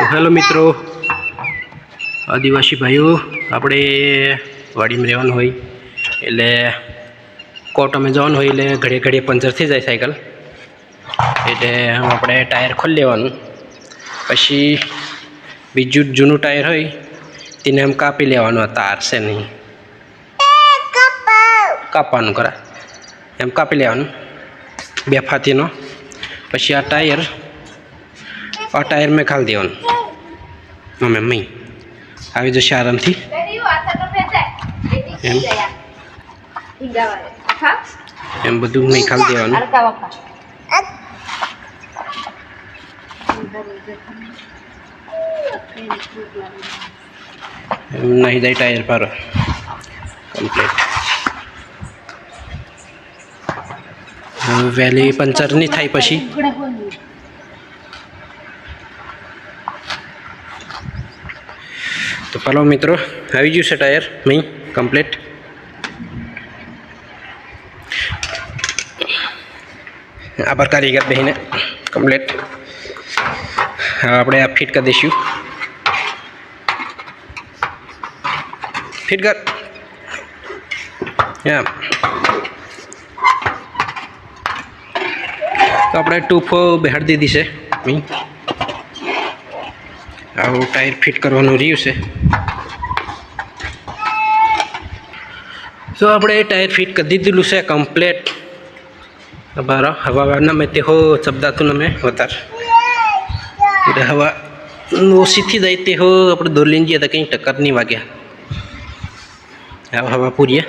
તો હેલો મિત્રો. આદિવાસી ભાઈઓ આપણે વાડીમાં રહેવાનું હોય એટલે કોર્ટમાં જવાનું હોય એટલે ઘડીએ ઘડીએ પંચર થઈ જાય સાયકલ. એટલે આપણે ટાયર ખોલી લેવાનું. પછી બીજું જૂનું ટાયર હોય તેને આમ કાપી લેવાનું તાર છે નહીં કાપવાનું કરા એમ કાપી લેવાનું બે ફાતીનો પછી આ ટાયર આ ટાયર મેં ખાલી દેવાનું. અમે મમ્મી આવી જશે આરામથી. એમ? એમ બધું મેં ખાલી દેવાનું. એમ નાહી જાય ટાયર પર. કમ્પ્લીટ વહેલી પંચર નહીં થાય પછી. તો ચાલો મિત્રો, આવી ગયું છે ટાયર મેં કમ્પ્લીટ આભાર કારીગર બહેને કમ્પ્લીટ હવે આપણે આ ફિટ કરી દઈશું. ફિટ કર. એમ તો આપણે ટૂફ બેહાડી દીધી છે આવું ટાયર ફિટ કરવાનું રહ્યું છે. તો આપણે ટાયર ફિટ કરી દીધેલું છે કમ્પ્લેટ. બરાબર હવા મેં તે હો શબ્દાતું નમે વધારે. એટલે હવા ઓછીથી જાય તે હો આપણે દોરલીન જઈએ તો કંઈ ટક્કર નહીં વાગ્યા હવા પૂરીએ.